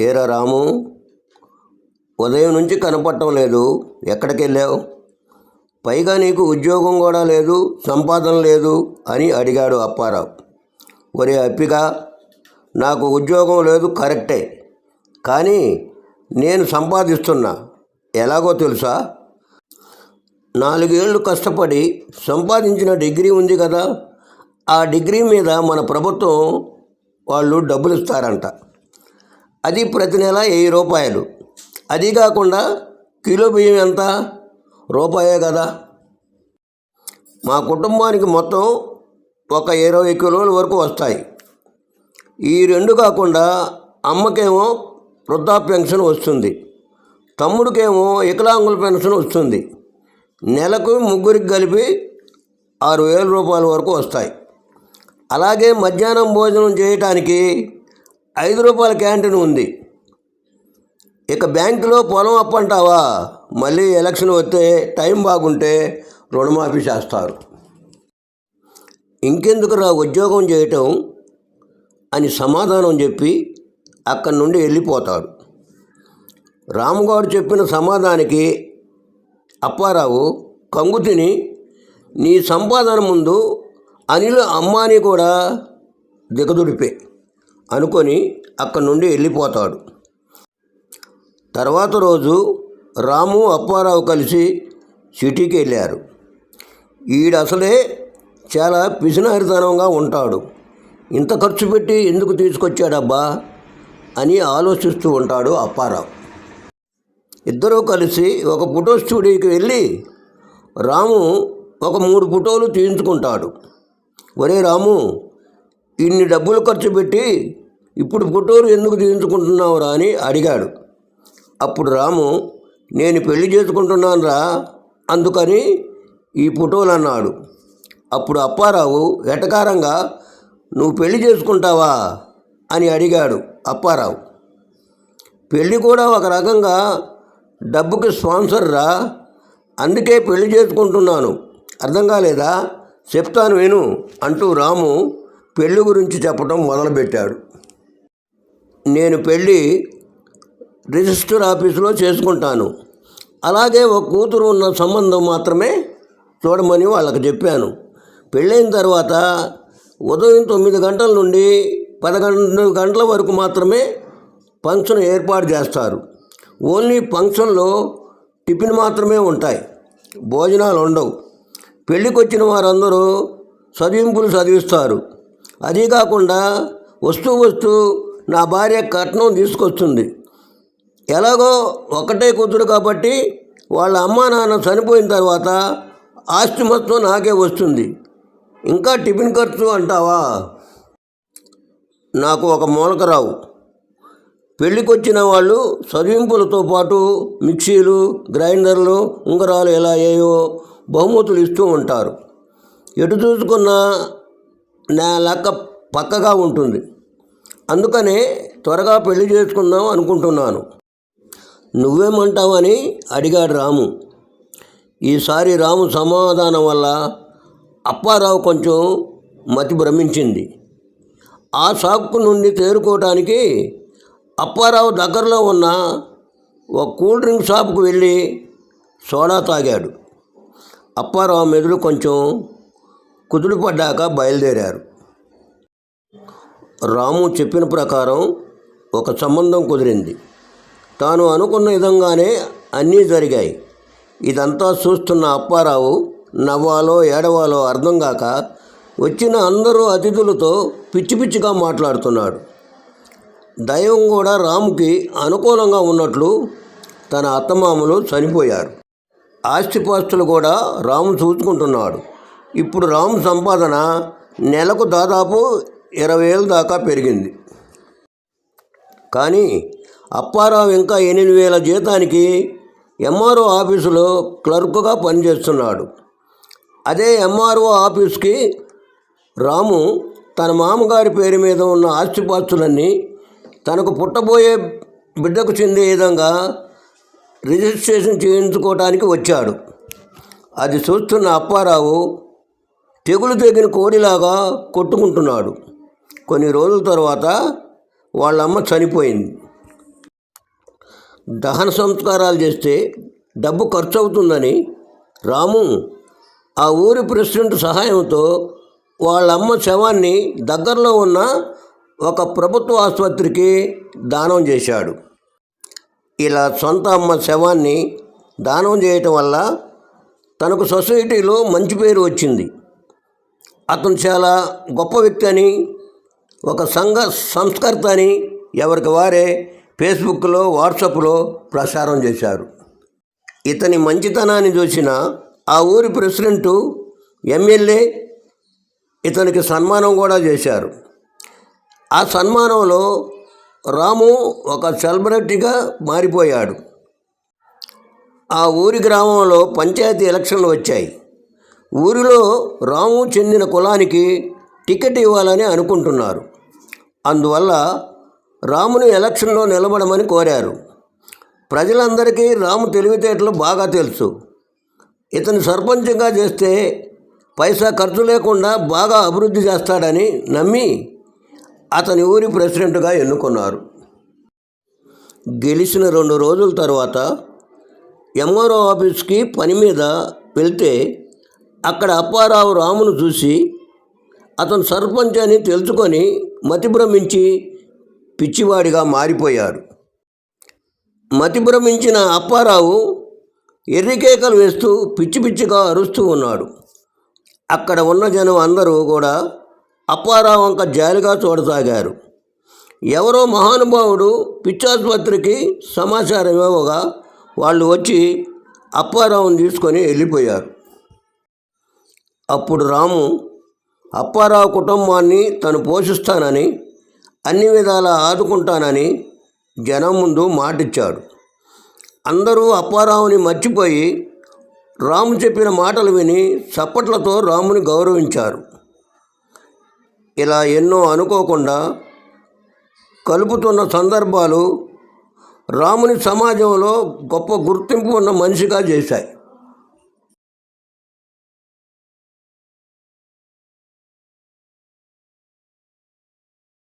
ఏరా రాము ఉదయం నుంచి కనపడటం లేదు. ఎక్కడికి వెళ్ళావు? పైగా నీకు ఉద్యోగం కూడా లేదు సంపాదన లేదు అని అడిగాడు అప్పారావు. ఒరే అప్పిక నాకు ఉద్యోగం లేదు కరెక్టే. కానీ నేను సంపాదిస్తున్నా. ఎలాగో తెలుసా? నాలుగేళ్ళు కష్టపడి సంపాదించిన డిగ్రీ ఉంది కదా ఆ డిగ్రీ మీద మన ప్రభుత్వం వాళ్ళు డబ్బులు ఇస్తారంట. అది ప్రతి నెల వెయ్యి రూపాయలు. అది కాకుండా కిలో బియ్యం ఎంత? రూపాయే కదా. మా కుటుంబానికి మొత్తం ఒక ఇరవై కిలోల వరకు వస్తాయి. ఈ రెండు కాకుండా అమ్మకేమో వృద్ధా పెన్షన్ వస్తుంది. తమ్ముడికేమో వికలాంగుల పెన్షన్ వస్తుంది. నెలకు ముగ్గురికి కలిపి ఆరు వేల రూపాయల వరకు వస్తాయి. అలాగే మధ్యాహ్నం భోజనం చేయటానికి ఐదు రూపాయల క్యాంటీన్ ఉంది. ఇక బ్యాంకులో పొలం అప్పంటావా? మళ్ళీ ఎలక్షన్ వస్తే టైం బాగుంటే రుణమాఫీ చేస్తారు. ఇంకెందుకురా ఉద్యోగం చేయటం అని సమాధానం చెప్పి అక్కడి నుండి వెళ్ళిపోతాడు. రాముగారు చెప్పిన సమాధానానికి అప్పారావు కంగు తిని నీ సంపాదన ముందు అనిల్ అమ్మాని కూడా దిగదుడిపే. అనుకొని అక్కడి నుండి వెళ్ళిపోతాడు. తర్వాత రోజు రాము అప్పారావు కలిసి సిటీకి వెళ్ళారు. ఈడు అసలే చాలా పిసినహరితనంగా ఉంటాడు. ఇంత ఖర్చు పెట్టి ఎందుకు తీసుకొచ్చాడబ్బా అని ఆలోచిస్తూ ఉంటాడు అప్పారావు. ఇద్దరూ కలిసి ఒక ఫోటో స్టూడియోకి వెళ్ళి రాము ఒక మూడు ఫోటోలు తీయించుకుంటాడు. ఒరే రాము ఇన్ని డబ్బులు ఖర్చు పెట్టి ఇప్పుడు ఫోటోలు ఎందుకు తీయించుకుంటున్నావురా అని అడిగాడు. అప్పుడు రాము నేను పెళ్ళి చేసుకుంటున్నాను రా అందుకని ఈ ఫోటోలు అన్నాడు. అప్పుడు అప్పారావు ఎటకారంగా నువ్వు పెళ్ళి చేసుకుంటావా? అని అడిగాడు అప్పారావు. పెళ్ళి కూడా ఒక రకంగా డబ్బుకి స్పాన్సర్ రా అందుకే పెళ్ళి చేసుకుంటున్నాను. అర్థం కాలేదా? చెప్తాను విను అంటూ రాము పెళ్ళి గురించి చెప్పడం మొదలుపెట్టాడు. నేను పెళ్ళి రిజిస్టర్ ఆఫీసులో చేసుకుంటాను. అలాగే ఒక కూతురు ఉన్న సంబంధం మాత్రమే చూడమని వాళ్ళకి చెప్పాను. పెళ్ళైన తర్వాత ఉదయం తొమ్మిది గంటల నుండి పదకొండు గంటల వరకు మాత్రమే ఫంక్షన్ ఏర్పాటు చేస్తారు. ఓన్లీ ఫంక్షన్లో టిఫిన్ మాత్రమే ఉంటాయి. భోజనాలు ఉండవు. పెళ్ళికొచ్చిన వారందరూ చదివింపులు చదివిస్తారు. అదీ కాకుండా వస్తూ వస్తూ నా భార్య కట్నం తీసుకొస్తుంది. ఎలాగో ఒకటే కూతురు కాబట్టి వాళ్ళ అమ్మా నాన్న చనిపోయిన తర్వాత ఆస్తి మొత్తం నాకే వస్తుంది. ఇంకా టిఫిన్ ఖర్చు అంటావా? నాకు ఒక మూలకరావు పెళ్ళికొచ్చిన వాళ్ళు చదివింపులతో పాటు మిక్సీలు గ్రైండర్లు ఉంగరాలు ఇలా ఏవో బహుమతులు ఇస్తూ ఉంటారు. ఎటు చూసుకున్నా నా లెక్క పక్కగా ఉంటుంది. అందుకనే త్వరగా పెళ్ళి చేసుకుందాం అనుకుంటున్నాను. నువ్వేమంటావని అడిగాడు రాము. ఈసారి రాము సమాధానం వల్ల అప్పారావు కొంచెం మతి భ్రమించింది. ఆ షాకు నుండి తేరుకోవటానికి అప్పారావు దగ్గరలో ఉన్న ఒక కూల్ డ్రింక్ షాపుకు వెళ్ళి సోడా తాగాడు. అప్పారావు మెదడు కొంచెం కుదుడుపడ్డాక బయలుదేరారు. రాము చెప్పిన ప్రకారం ఒక సంబంధం కుదిరింది. తాను అనుకున్న విధంగానే అన్నీ జరిగాయి. ఇదంతా చూస్తున్న అప్పారావు నవ్వాలో ఏడవాలో అర్థం కాక వచ్చిన అందరూ అతిథులతో పిచ్చి పిచ్చిగా మాట్లాడుతున్నాడు. దైవం కూడా రాముకి అనుకూలంగా ఉన్నట్లు తన అత్తమామలు చనిపోయారు. ఆస్తిపాస్తులు కూడా రాము చూసుకుంటున్నాడు. ఇప్పుడు రాము సంపాదన నెలకు దాదాపు ఇరవై ఏళ్ళ దాకా పెరిగింది. కానీ అప్పారావు ఇంకా ఎనిమిది వేల జీతానికి ఎంఆర్ఓ ఆఫీసులో క్లర్క్గా పనిచేస్తున్నాడు. అదే ఎంఆర్ఓ ఆఫీస్కి రాము తన మామగారి పేరు మీద ఉన్న ఆస్తిపాస్తులన్నీ తనకు పుట్టబోయే బిడ్డకు చెందే విధంగా రిజిస్ట్రేషన్ చేయించుకోవడానికి వచ్చాడు. అది చూస్తున్న అప్పారావు తెగులు తెగిన కోడిలాగా కొట్టుకుంటున్నాడు. కొన్ని రోజుల తర్వాత వాళ్ళ అమ్మ చనిపోయింది. దహన సంస్కారాలు చేస్తే డబ్బు ఖర్చు అవుతుందని రాము ఆ ఊరి ప్రెసిడెంట్ సహాయంతో వాళ్ళమ్మ శవాన్ని దగ్గరలో ఉన్న ఒక ప్రభుత్వ ఆసుపత్రికి దానం చేశాడు. ఇలా సొంత అమ్మ శవాన్ని దానం చేయటం వల్ల తనకు సొసైటీలో మంచి పేరు వచ్చింది. అతను చాలా గొప్ప వ్యక్తి అని ఒక సంఘ సంస్కర్త అని ఎవరికి వారే ఫేస్బుక్లో వాట్సాప్లో ప్రచారం చేశారు. ఇతని మంచితనాన్ని చూసిన ఆ ఊరి ప్రెసిడెంటు ఎమ్మెల్యే ఇతనికి సన్మానం కూడా చేశారు. ఆ సన్మానంలో రాము ఒక సెలబ్రిటీగా మారిపోయాడు. ఆ ఊరి గ్రామంలో పంచాయతీ ఎలక్షన్లు వచ్చాయి. ఊరిలో రాము చెందిన కులానికి టికెట్ ఇవ్వాలని అనుకుంటున్నారు. అందువల్ల రాముని ఎలక్షన్లో నిలబడమని కోరారు. ప్రజలందరికీ రాము తెలివితేటలు బాగా తెలుసు. ఇతను సర్పంచ్గా చేస్తే పైసా ఖర్చు లేకుండా బాగా అభివృద్ధి చేస్తాడని నమ్మి అతని ఊరి ప్రెసిడెంట్గా ఎన్నుకున్నారు. గెలిచిన రెండు రోజుల తర్వాత ఎంఆర్ఓ ఆఫీస్కి పని మీద వెళ్తే అక్కడ అప్పారావు రామును చూసి అతను సర్పంచ్ అని తెలుసుకొని మతి భ్రమించి పిచ్చివాడిగా మారిపోయాడు. మతి భ్రమించిన అప్పారావు ఎర్రికేకలు వేస్తూ పిచ్చి పిచ్చిగా అరుస్తూ ఉన్నాడు. అక్కడ ఉన్న జనం అందరూ కూడా అప్పారావు వంక జాలిగా చూడసాగారు. ఎవరో మహానుభావుడు పిచ్చాసుపత్రికి సమాచారం ఇవ్వగా వాళ్ళు వచ్చి అప్పారావుని తీసుకొని వెళ్ళిపోయారు. అప్పుడు రాము అప్పారావు కుటుంబాన్ని తను పోషిస్తానని అన్ని విధాలా ఆదుకుంటానని జనం ముందు మాటిచ్చాడు. అందరూ అప్పారావుని మర్చిపోయి రాము చెప్పిన మాటలు విని చప్పట్లతో రాముని గౌరవించారు. ఇలా ఎన్నో అనుకోకుండా కలుపుతున్న సందర్భాలు రాముని సమాజంలో గొప్ప గుర్తింపు ఉన్న మనిషిగా చేశాయి.